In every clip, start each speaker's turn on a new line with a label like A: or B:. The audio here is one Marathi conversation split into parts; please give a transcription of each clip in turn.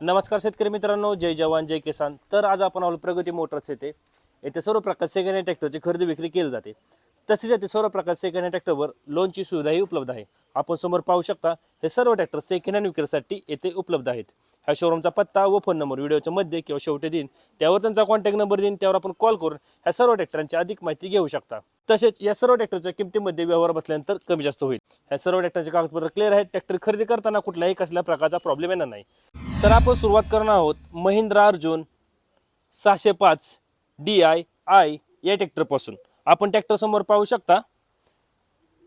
A: नमस्कार शेतकरी मित्रांनो जय जवान जय किसान. तर आज आपण आलो प्रगती मोटर्स येथे. येथे सर्व प्रकार सेकंड हँड ट्रॅक्टरची खरेदी विक्री केली जाते. तसेच येथे सर्व प्रकार सेकंड हँड ट्रॅक्टरवर लोनची सुविधाही उपलब्ध आहे. आपण समोर पाहू शकता हे सर्व ट्रॅक्टर सेकंड हँड विक्रीसाठी येथे उपलब्ध आहेत. ह्या शोरूमचा पत्ता व फोन नंबर व्हिडिओच्या मध्ये किंवा शेवटी देईन. त्यावर त्यांचा कॉन्टॅक्ट नंबर देईन त्यावर आपण कॉल करून ह्या सर्व ट्रॅक्टरांची अधिक माहिती घेऊ शकता. तसेच या सर्व ट्रॅक्टरच्या किमतीमध्ये व्यवहार बसल्यानंतर कमी जास्त होईल. ह्या सर्व ट्रॅक्टरचे कागदपत्र क्लिअर आहेत. ट्रॅक्टर खरेदी करताना कुठल्याही कसल्या प्रकारचा प्रॉब्लेम येणार नाही. तर आपण सुरुवात करणार आहोत महिंद्रा अर्जुन सहाशे पाच डी आय आय या ट्रॅक्टरपासून आपण ट्रॅक्टरसमोर पाहू शकता.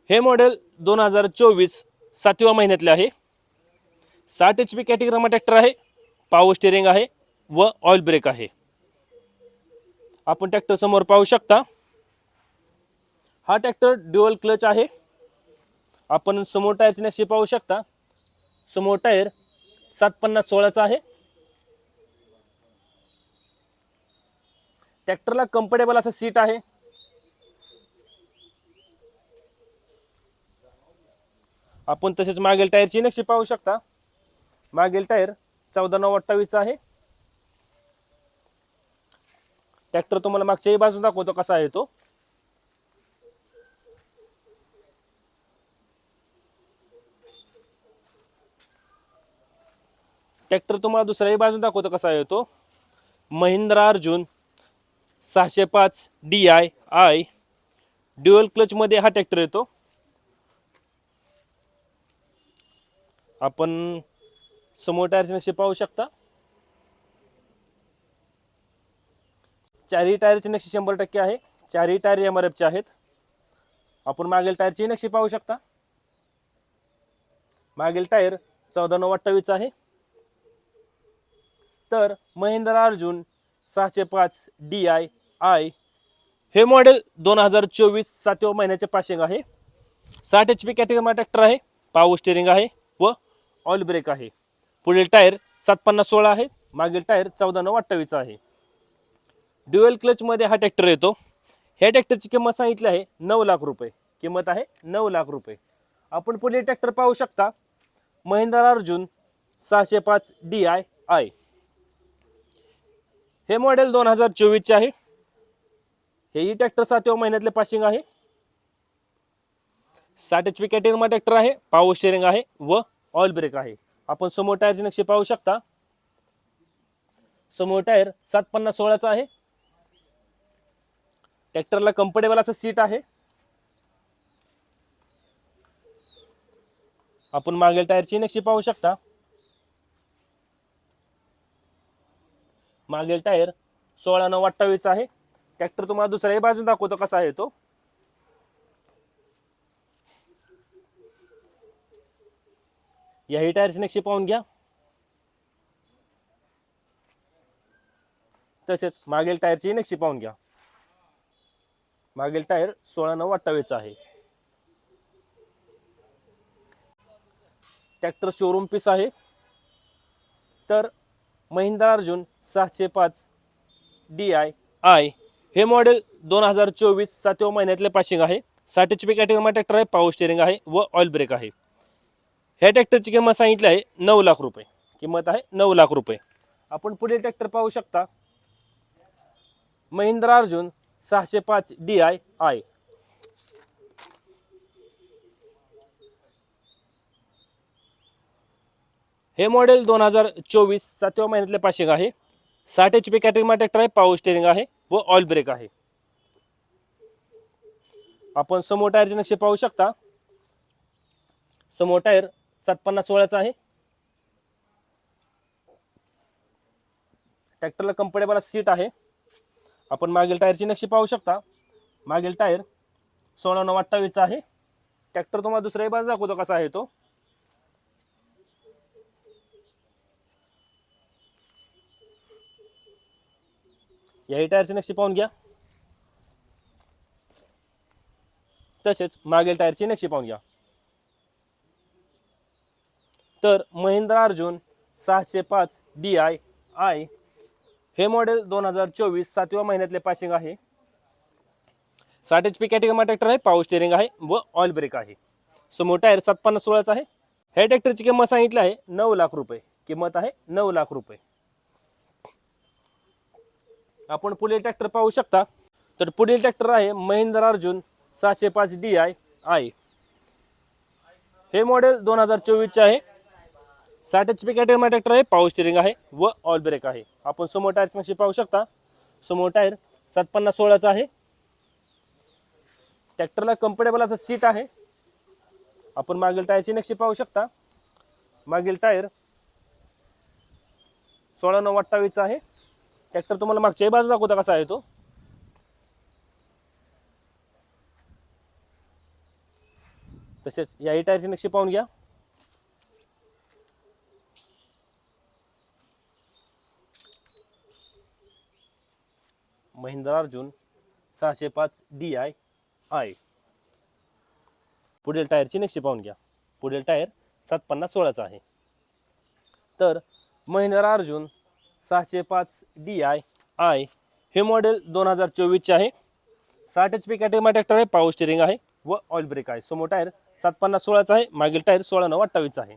A: हे मॉडेल दोन हजार चोवीस सातव्या महिन्यातले आहे. साठ एच पी कॅटेगरीमा ट्रॅक्टर आहे पावर स्टेरिंग आहे व ऑइल ब्रेक आहे. आपण ट्रॅक्टर समोर पाहू शकता. हा ट्रॅक्टर ड्युअल क्लच आहे. आपण समोर टायरची नक्षी पाहू शकता. समोर टायर सात पन्नास सोळाचा आहे. ट्रॅक्टरला कम्फर्टेबल असं सीट आहे. आपण तसेच मागील टायरची नक्षी पाहू शकता. मागील टायर चौदा नऊ अठ्ठावीसचा आहे. ट्रॅक्टर तुम्हाला मागच्याही बाजून दाखवतो कसा आहे तो. ट्रॅक्टर तुम्हाला दुसऱ्याही बाजून दाखवतो कसा आहे तो. महिंद्रा अर्जुन सहाशे पाच डी आय आय ड्युअल क्लचमध्ये हा ट्रॅक्टर येतो. आपण समोर टायरचे नक्षी पाहू शकता. चारही टायरचे नक्षी शंभर टक्के आहे. चारही टायर एम आर एफचे आहेत. आपण मागील टायरची नक्षी पाहू शकता. मागील टायर चौदा नऊ अठ्ठावीस आहे. तर महिंद्रा अर्जुन सहाशे पाच डी आय आय हे मॉडेल दोन हजार चोवीस सातव्या महिन्याचे पाशिंग आहे. साठ एच पी कॅटेगरी ट्रॅक्टर आहे. पावर स्टेरिंग आहे व ऑल ब्रेक आहे. पुढील टायर सात पन्नास सोळा आहे. मागील टायर चौदा नऊ अठ्ठावीस आहे. ड्युएल क्लचमध्ये हा ट्रॅक्टर येतो. ह्या ट्रॅक्टरची किंमत सांगितली आहे नऊ लाख रुपये. किंमत आहे नऊ लाख रुपये. आपण पुढील ट्रॅक्टर पाहू शकता. महिंद्रा अर्जुन सहाशे पाच डी आय आय हे मॉडेल दोन हजार चोवीसचे आहे. हेही ट्रॅक्टर सातव्या महिन्यातले पासिंग आहे. साठ एच पी कॅटेगरीमध्ये ट्रॅक्टर आहे. पावर स्टेरिंग आहे व ऑइल ब्रेक आहे. आपण समोर टायरचे नक्षी पाहू शकता. समोर टायर सात पन्नास सोळाचा आहे. ट्रॅक्टरला कम्फर्टेबल असं सीट आहे. आपण मागील टायरची नक्षी पाहू शकता. मागील टायर सोळा नऊ अठ्ठावीसचा आहे. ट्रॅक्टर तुम्हाला दुसऱ्याही बाजून दाखवतो कसा आहे तो. याही टायरची नक्षी पाहून घ्या. तसेच मागील टायरची नक्षी पाहून घ्या. मागील टायर सोळा नऊ अठ्ठावीसचा आहे. ट्रॅक्टर शोरूम पीस आहे. तर महिंद्रा अर्जुन सहाशे पाच डी आय आय हे मॉडेल दोन हजार चोवीस सातव्या महिन्यातले पाशिंग आहे. साठ एच पी कॅटेगरीमध्ये ट्रॅक्टर आहे पावर स्टेरिंग आहे व ऑइल ब्रेक आहे. ह्या ट्रॅक्टरची किंमत सांगितली आहे नऊ लाख रुपये. किंमत आहे नऊ लाख रुपये. आपण पुढील ट्रॅक्टर पाहू शकता. महिंद्रा अर्जुन सहाशे पाच डी आय आय हे मॉडेल दोन हजार चोवीस सातव्या महिन्यातले पाशिंग आहे. साठ एच पी कॅटेगरी ट्रॅक्टर आहे पावर स्टेरिंग आहे व ऑइल ब्रेक आहे. आपण समोर टायरचे नक्षे पाहू शकता. समोर टायर सात पन्नास सोळाचा आहे ट्रॅक्टरला कम्फर्टेबल सीट आहे. आपण मागील टायरची नक्षी पाहू शकता. मागील टायर सोळा नऊ अठ्ठावीसचा आहे. ट्रॅक्टर तुम्हाला दुसऱ्याही बाजू दाखवतो कसा आहे तो. याही टायरची नक्षी पाहून घ्या. तसेच मागील टायरची नक्षी पाहून घ्या. तर महिंद्रा अर्जुन सहाशे पाच डी आय आय हे मॉडेल दोन हजार चोवीस सातव्या महिन्यातले पासिंग आहे. साठ एच पी कॅटेगरीमा ट्रॅक्टर आहे पाऊस स्टेरिंग आहे व ऑइल ब्रेक आहे. समोर टायर सात पन्नास सोळाचा आहे. ह्या ट्रॅक्टरची किंमत सांगितली आहे नऊ लाख रुपये. किंमत आहे नऊ लाख रुपये. आपण पुढील ट्रॅक्टर पाहू शकता. तर पुढील ट्रॅक्टर आहे महिंद्रा अर्जुन सहाशे पाच डी आय आय हे मॉडेल दोन हजार चोवीसचे आहे. साठ एच पी कॅटेगरी ट्रॅक्टर आहे पाऊस स्टिअरिंग आहे व ऑल ब्रेक आहे. आपण समोर टायर नक्षी पाहू शकता. समोर टायर सात पन्नास सोळाचा आहे. ट्रॅक्टरला कम्फर्टेबल असं सीट आहे. आपण मागील टायरची नक्षी पाहू शकता. मागील टायर सोळा नऊ अठ्ठावीसचा आहे. ट्रॅक्टर तुम्हाला मागच्याही बाजू दाखवता कसा आहे तो. तसेच याही टायरची नक्षी पाहून घ्या. महिंद्रा अर्जुन सहाशे पाच डी आय आय. पुढील टायरची नक्षी पाहून घ्या. पुढील टायर सात पन्नास सोळाचा आहे. तर महिंद्रा अर्जुन सहाशे पाच डी आय आय हे मॉडेल दोन हजार चोवीसचे आहे. साठ एच पी कॅटेगरी ट्रॅक्टर आहे पावर स्टिअरिंग आहे व ऑइल ब्रेक आहे. समोर टायर सात पन्नास सोळाचा आहे मागील टायर सोळा नऊ अठ्ठावीसचा आहे.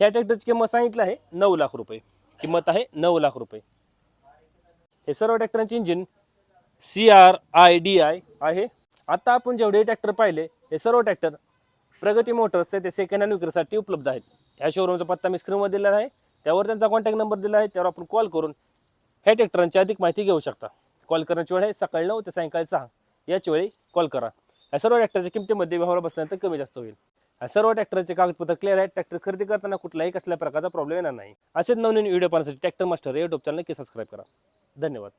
A: ह्या ट्रॅक्टरची किंमत सांगितली आहे नऊ लाख रुपये. किंमत आहे नऊ लाख रुपये. हे सर्व ट्रॅक्टरांचे engine C R I D I आहे. आता आपण जेवढे ट्रॅक्टर पाहिले हे सर्व ट्रॅक्टर प्रगती मोटर्स ते सेकंड हँड विक्रीसाठी उपलब्ध आहेत. ह्या शोरूमचा पत्ता मी स्क्रीनवर दिलेला आहे. त्यावर त्यांचा कॉन्टॅक्ट नंबर दिला आहे. त्यावर आपण कॉल करून ह्या ट्रॅक्टरांची अधिक माहिती घेऊ शकता. कॉल करण्याची वेळ आहे सकाळी नऊ ते सायंकाळी सहा. याच वेळी कॉल करा. या सर्व ट्रॅक्टरच्या किमतीमध्ये व्यवहार बसल्यानंतर कमी जास्त होईल. या सर्व ट्रॅक्टरचे कागदपत्र क्लिअर आहेत. ट्रॅक्टर खरेदी करताना कुठलाही कसल्या प्रकारचा प्रॉब्लेम येणार नाही. असेच नवनवीन व्हिडिओ पाहण्यासाठी ट्रॅक्टर मास्टर या युट्यूब चॅनल की सबस्क्राईब करा. धन्यवाद.